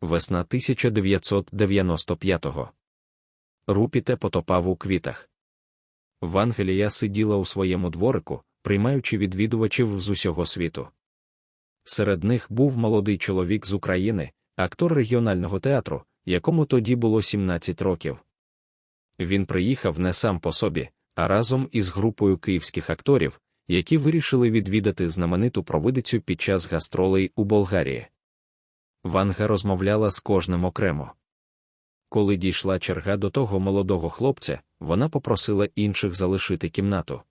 Весна 1995-го. Рупіте потопав у квітах. Вангелія сиділа у своєму дворику, приймаючи відвідувачів з усього світу. Серед них був молодий чоловік з України, актор регіонального театру, якому тоді було 17 років. Він приїхав не сам по собі, а разом із групою київських акторів, які вирішили відвідати знамениту провидицю під час гастролей у Болгарії. Ванга розмовляла з кожним окремо. Коли дійшла черга до того молодого хлопця, вона попросила інших залишити кімнату.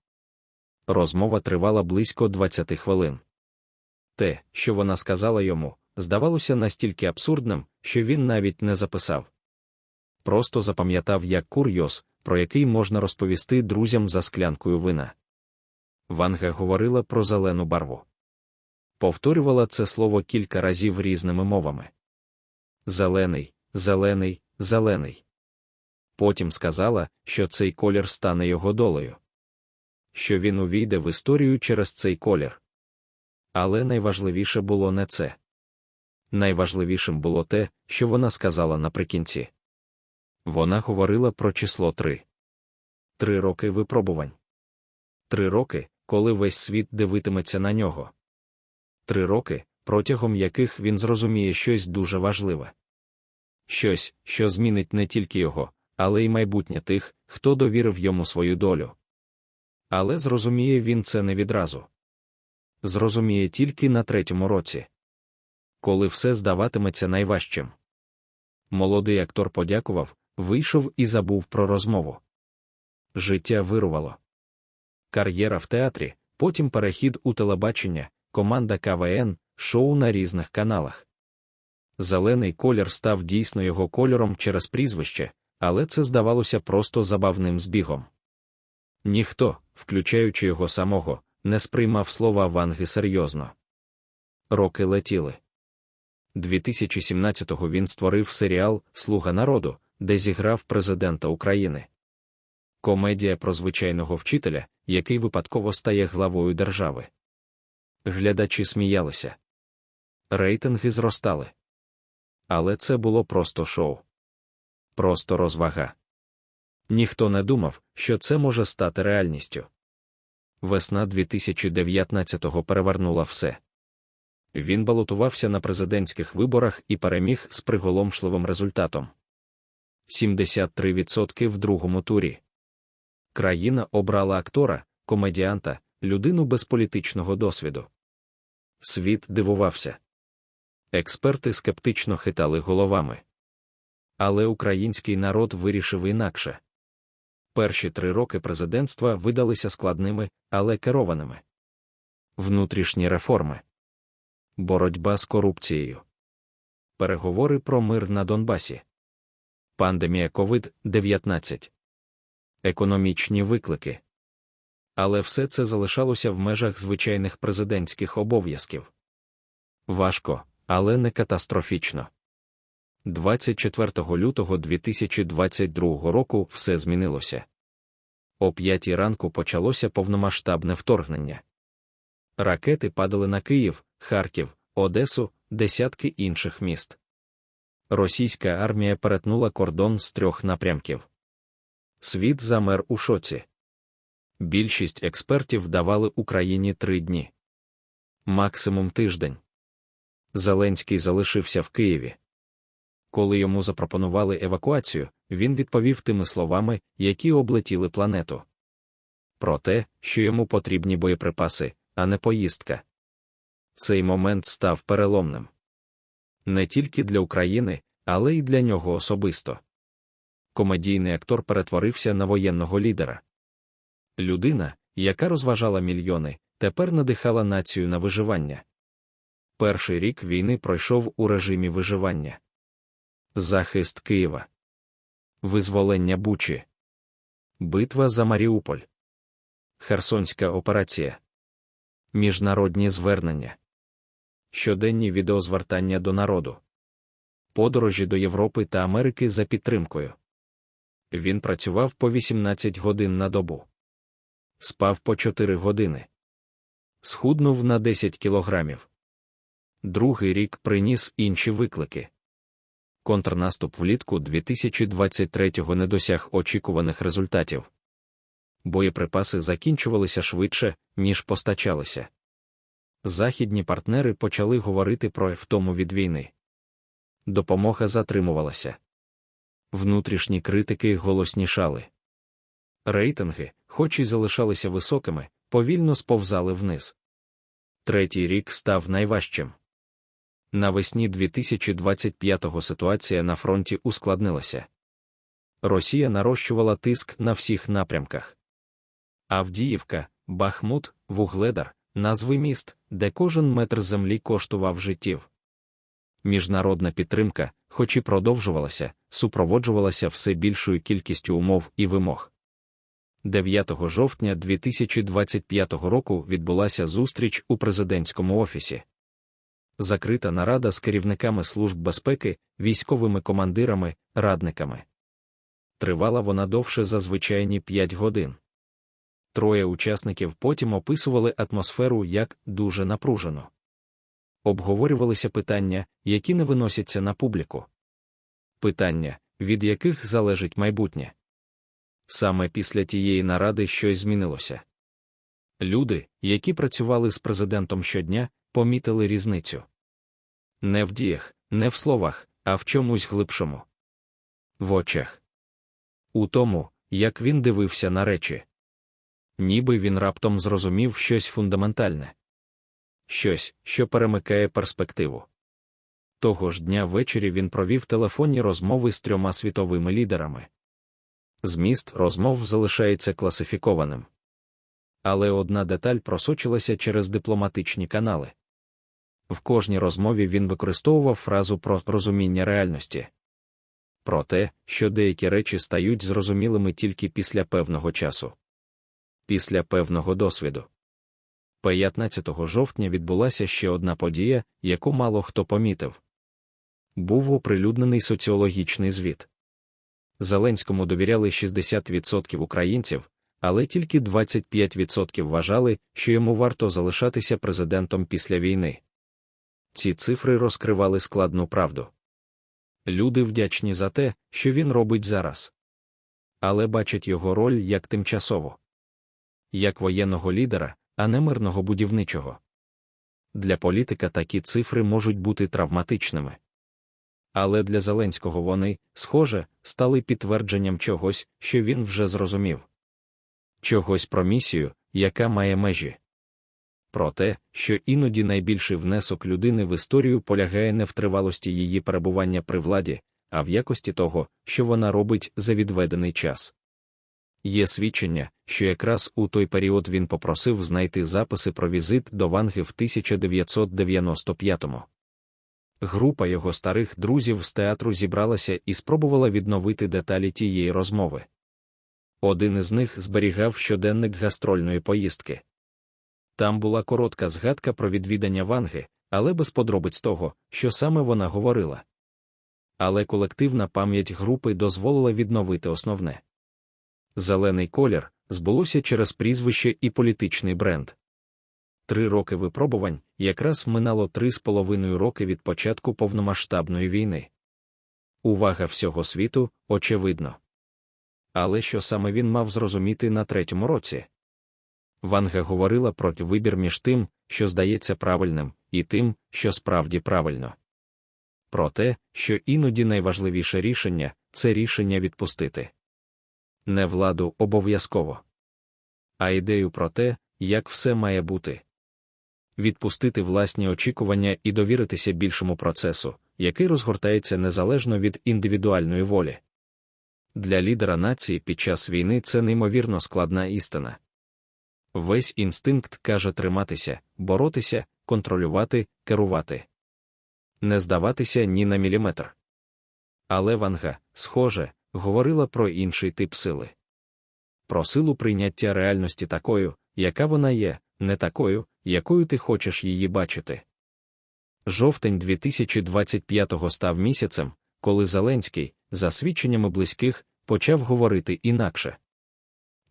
Розмова тривала близько 20 хвилин. Те, що вона сказала йому, здавалося настільки абсурдним, що він навіть не записав. Просто запам'ятав як курйоз, про який можна розповісти друзям за склянкою вина. Ванга говорила про зелену барву. Повторювала це слово кілька разів різними мовами. Зелений, зелений, зелений. Потім сказала, що цей колір стане його долею. Що він увійде в історію через цей колір. Але найважливіше було не це. Найважливішим було те, що вона сказала наприкінці. Вона говорила про число три. Три роки випробувань. Три роки, коли весь світ дивитиметься на нього. Три роки, протягом яких він зрозуміє щось дуже важливе. Щось, що змінить не тільки його, але й майбутнє тих, хто довірив йому свою долю. Але зрозуміє він це не відразу. Зрозуміє тільки на третьому році. Коли все здаватиметься найважчим. Молодий актор подякував, вийшов і забув про розмову. Життя вирувало. Кар'єра в театрі, потім перехід у телебачення, команда КВН, шоу на різних каналах. Зелений колір став дійсно його кольором через прізвище, але це здавалося просто забавним збігом. Ніхто, включаючи його самого, не сприймав слова Ванги серйозно. Роки летіли. 2017-го він створив серіал Слуга народу, де зіграв президента України. Комедія про звичайного вчителя, який випадково стає главою держави. Глядачі сміялися. Рейтинги зростали. Але це було просто шоу. Просто розвага. Ніхто не думав, що це може стати реальністю. Весна 2019-го перевернула все. Він балотувався на президентських виборах і переміг з приголомшливим результатом 73% в другому турі. Країна обрала актора, комедіанта, людину без політичного досвіду. Світ дивувався. Експерти скептично хитали головами. Але український народ вирішив інакше. Перші три роки президентства видалися складними, але керованими. Внутрішні реформи, боротьба з корупцією, переговори про мир на Донбасі, пандемія COVID-19, економічні виклики. Але все це залишалося в межах звичайних президентських обов'язків. Важко, але не катастрофічно. 24 лютого 2022 року все змінилося. О п'ятій ранку почалося повномасштабне вторгнення. Ракети падали на Київ, Харків, Одесу, десятки інших міст. Російська армія перетнула кордон з трьох напрямків. Світ замер у шоці. Більшість експертів давали Україні три дні. Максимум тиждень. Зеленський залишився в Києві. Коли йому запропонували евакуацію, він відповів тими словами, які облетіли планету. Про те, що йому потрібні боєприпаси, а не поїздка. Цей момент став переломним не тільки для України, але й для нього особисто. Комедійний актор перетворився на воєнного лідера. Людина, яка розважала мільйони, тепер надихала націю на виживання. Перший рік війни пройшов у режимі виживання. Захист Києва, Визволення Бучі, Битва за Маріуполь, Херсонська операція, Міжнародні звернення, Щоденні відеозвертання до народу, Подорожі до Європи та Америки за підтримкою. Він працював по 18 годин на добу, спав по 4 години, схуднув на 10 кілограмів. Другий рік приніс інші виклики. контрнаступ влітку 2023-го не досяг очікуваних результатів. Боєприпаси закінчувалися швидше, ніж постачалися. Західні партнери почали говорити про втому від війни. Допомога затримувалася. Внутрішні критики голоснішали. Рейтинги, хоч і залишалися високими, повільно сповзали вниз. Третій рік став найважчим. Навесні 2025-го ситуація на фронті ускладнилася. Росія нарощувала тиск на всіх напрямках. Авдіївка, Бахмут, Вугледар, назви міст, де кожен метр землі коштував життів. Міжнародна підтримка, хоч і продовжувалася, супроводжувалася все більшою кількістю умов і вимог. 9 жовтня 2025 року відбулася зустріч у президентському офісі. Закрита нарада з керівниками служб безпеки, військовими командирами, радниками. Тривала вона довше за звичайні 5 годин. Троє учасників потім описували атмосферу як дуже напружену. Обговорювалися питання, які не виносяться на публіку. Питання, від яких залежить майбутнє. Саме після тієї наради щось змінилося. Люди, які працювали з президентом щодня, помітили різницю. Не в діях, не в словах, а в чомусь глибшому. В очах. У тому, як він дивився на речі. Ніби він раптом зрозумів щось фундаментальне. Щось, що перемикає перспективу. Того ж дня ввечері він провів телефонні розмови з трьома світовими лідерами. Зміст розмов залишається класифікованим. Але одна деталь просочилася через дипломатичні канали. В кожній розмові він використовував фразу про розуміння реальності, про те, що деякі речі стають зрозумілими тільки після певного часу, після певного досвіду. 15 жовтня відбулася ще одна подія, яку мало хто помітив. Був оприлюднений соціологічний звіт. Зеленському довіряли 60% українців, але тільки 25% вважали, що йому варто залишатися президентом після війни. Ці цифри розкривали складну правду. Люди вдячні за те, що він робить зараз. Але бачать його роль як тимчасову, як воєнного лідера, а не мирного будівничого. Для політика такі цифри можуть бути травматичними. Але для Зеленського вони, схоже, стали підтвердженням чогось, що він вже зрозумів чогось про місію, яка має межі. Про те, що іноді найбільший внесок людини в історію полягає не в тривалості її перебування при владі, а в якості того, що вона робить за відведений час. Є свідчення, що якраз у той період він попросив знайти записи про візит до Ванги в 1995-му. Група його старих друзів з театру зібралася і спробувала відновити деталі тієї розмови. Один із них зберігав щоденник гастрольної поїздки. Там була коротка згадка про відвідання Ванги, але без подробиць того, що саме вона говорила. Але колективна пам'ять групи дозволила відновити основне. Зелений колір збулося через прізвище і політичний бренд. Три роки випробувань якраз минало три з половиною роки від початку повномасштабної війни. Увага всього світу, очевидно. Але що саме він мав зрозуміти на третьому році? Ванга говорила про вибір між тим, що здається правильним, і тим, що справді правильно. Про те, що іноді найважливіше рішення це рішення відпустити. Не владу обов'язково, а ідею про те, як все має бути. Відпустити власні очікування і довіритися більшому процесу, який розгортається незалежно від індивідуальної волі. Для лідера нації під час війни це неймовірно складна істина. Весь інстинкт каже триматися, боротися, контролювати, керувати, не здаватися ні на міліметр. Але Ванга, схоже, говорила про інший тип сили. Про силу прийняття реальності такою, яка вона є, не такою, якою ти хочеш її бачити. Жовтень 2025-го став місяцем, коли Зеленський, за свідченнями близьких, почав говорити інакше.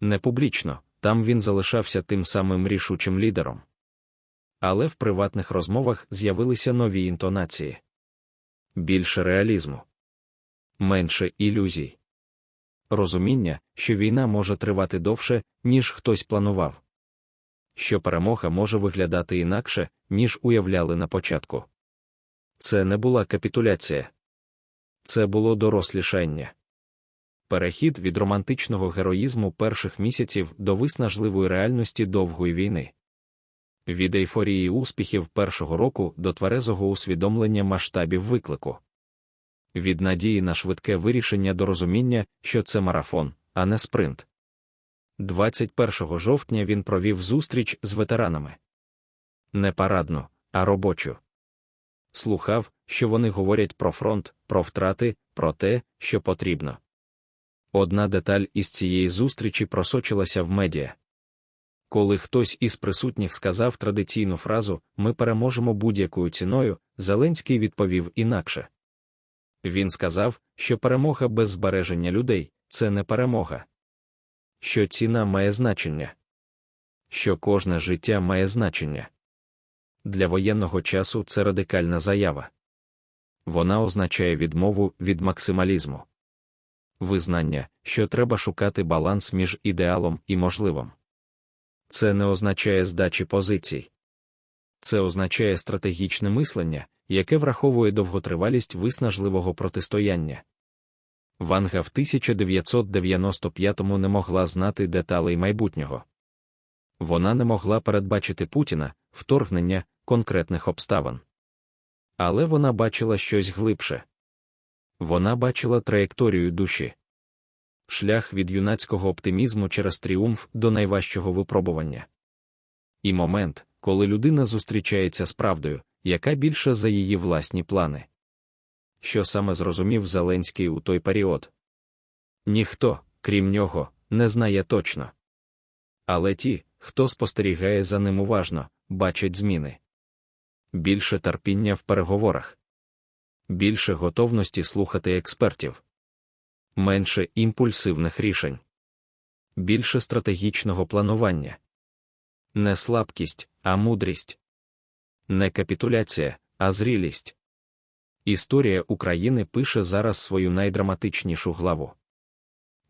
Не публічно, там він залишався тим самим рішучим лідером. Але в приватних розмовах з'явилися нові інтонації. Більше реалізму. Менше ілюзій. Розуміння, що війна може тривати довше, ніж хтось планував. Що перемога може виглядати інакше, ніж уявляли на початку. Це не була капітуляція. Це було дорослішання. Перехід від романтичного героїзму перших місяців до виснажливої реальності довгої війни. Від ейфорії успіхів першого року до тверезого усвідомлення масштабів виклику. Від надії на швидке вирішення до розуміння, що це марафон, а не спринт. 21 жовтня він провів зустріч з ветеранами. Не парадну, а робочу. Слухав, що вони говорять про фронт, про втрати, про те, що потрібно. Одна деталь із цієї зустрічі просочилася в медіа. Коли хтось із присутніх сказав традиційну фразу Ми переможемо будь-якою ціною, Зеленський відповів інакше. Він сказав, що перемога без збереження людей це не перемога, що ціна має значення, що кожне життя має значення. Для воєнного часу це радикальна заява. Вона означає відмову від максималізму, визнання, що треба шукати баланс між ідеалом і можливим. Це не означає здачі позицій. Це означає стратегічне мислення, яке враховує довготривалість виснажливого протистояння. Ванга в 1995-му не могла знати деталей майбутнього. Вона не могла передбачити Путіна, вторгнення конкретних обставин. Але вона бачила щось глибше. Вона бачила траєкторію душі. Шлях від юнацького оптимізму через тріумф до найважчого випробування. І момент, коли людина зустрічається з правдою, яка більша за її власні плани. Що саме зрозумів Зеленський у той період? Ніхто, крім нього, не знає точно. Але ті, хто спостерігає за ним уважно, бачать зміни. Більше терпіння в переговорах, більше готовності слухати експертів, менше імпульсивних рішень, більше стратегічного планування, не слабкість, а мудрість, не капітуляція, а зрілість. Історія України пише зараз свою найдраматичнішу главу.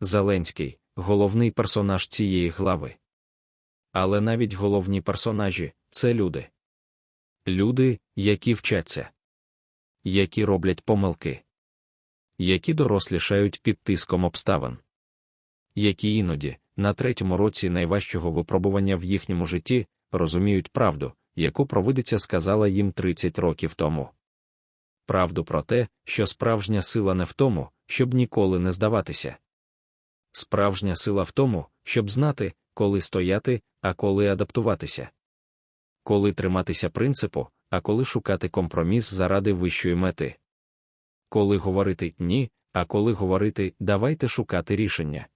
Зеленський головний персонаж цієї глави. Але навіть головні персонажі це люди. Люди, які вчаться, які роблять помилки, які дорослішають під тиском обставин, які іноді, на третьому році найважчого випробування в їхньому житті, розуміють правду, яку провидиця сказала їм 30 років тому. Правду про те, що справжня сила не в тому, щоб ніколи не здаватися. Справжня сила в тому, щоб знати, коли стояти, а коли адаптуватися, коли триматися принципу, а коли шукати компроміс заради вищої мети. Коли говорити ні, а коли говорити давайте шукати рішення.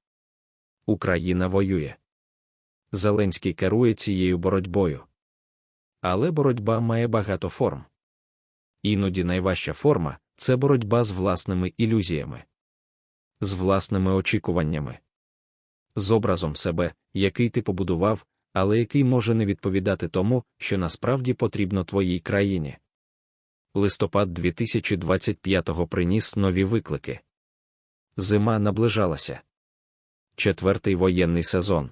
Україна воює. Зеленський керує цією боротьбою. Але боротьба має багато форм. Іноді найважча форма це боротьба з власними ілюзіями, з власними очікуваннями, з образом себе, який ти побудував, але який може не відповідати тому, що насправді потрібно твоїй країні. Листопад 2025-го приніс нові виклики. Зима наближалася. Четвертий воєнний сезон.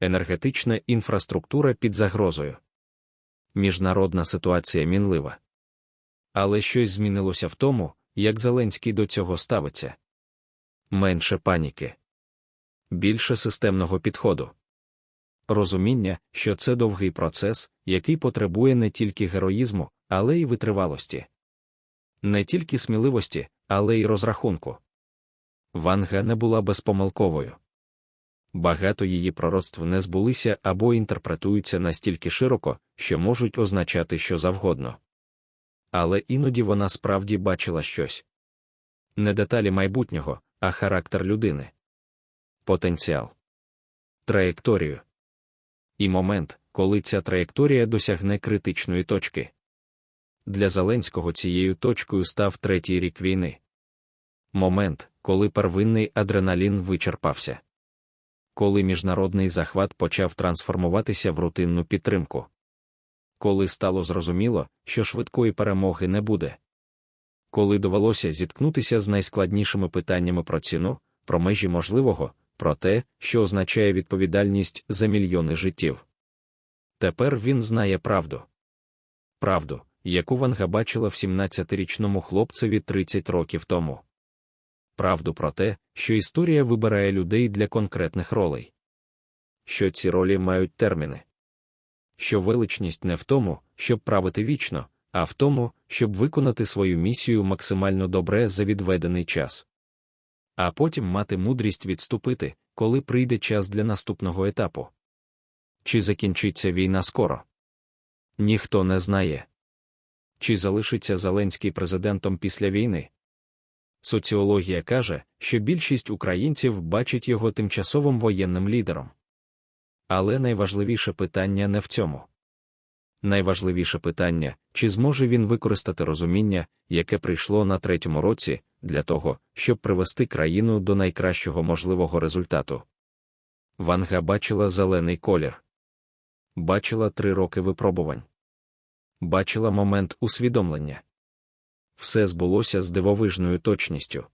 Енергетична інфраструктура під загрозою. Міжнародна ситуація мінлива. Але щось змінилося в тому, як Зеленський до цього ставиться. Менше паніки, більше системного підходу. Розуміння, що це довгий процес, який потребує не тільки героїзму, але й витривалості, не тільки сміливості, але й розрахунку. Ванга не була безпомилковою. Багато її пророцтв не збулися або інтерпретуються настільки широко, що можуть означати що завгодно. Але іноді вона справді бачила щось не деталі майбутнього, а характер людини, потенціал, траєкторію. І момент, коли ця траєкторія досягне критичної точки. Для Зеленського цією точкою став третій рік війни. Момент, коли первинний адреналін вичерпався. Коли міжнародний захват почав трансформуватися в рутинну підтримку. Коли стало зрозуміло, що швидкої перемоги не буде. коли довелося зіткнутися з найскладнішими питаннями про ціну, про межі можливого, про те, що означає відповідальність за мільйони життів. Тепер він знає правду. Правду, яку Ванга бачила в 17-річному хлопцеві 30 років тому. Правду про те, що історія вибирає людей для конкретних ролей. Що ці ролі мають терміни. Що величність не в тому, щоб правити вічно, а в тому, щоб виконати свою місію максимально добре за відведений час. А потім мати мудрість відступити, коли прийде час для наступного етапу. Чи закінчиться війна скоро? Ніхто не знає. Чи залишиться Зеленський президентом після війни? Соціологія каже, що більшість українців бачить його тимчасовим воєнним лідером. Але найважливіше питання не в цьому. Найважливіше питання, чи зможе він використати розуміння, яке прийшло на третьому році, для того, щоб привести країну до найкращого можливого результату. Ванга бачила зелений колір, бачила три роки випробувань, бачила момент усвідомлення. Все збулося з дивовижною точністю.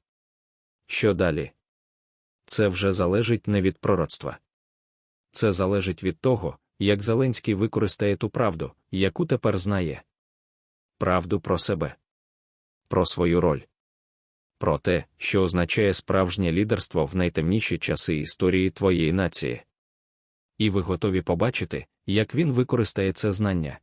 Що далі? Це вже залежить не від пророцтва. Це залежить від того, як Зеленський використає ту правду, яку тепер знає. Правду про себе, про свою роль, про те, що означає справжнє лідерство в найтемніші часи історії твоєї нації. І ви готові побачити, як він використає це знання.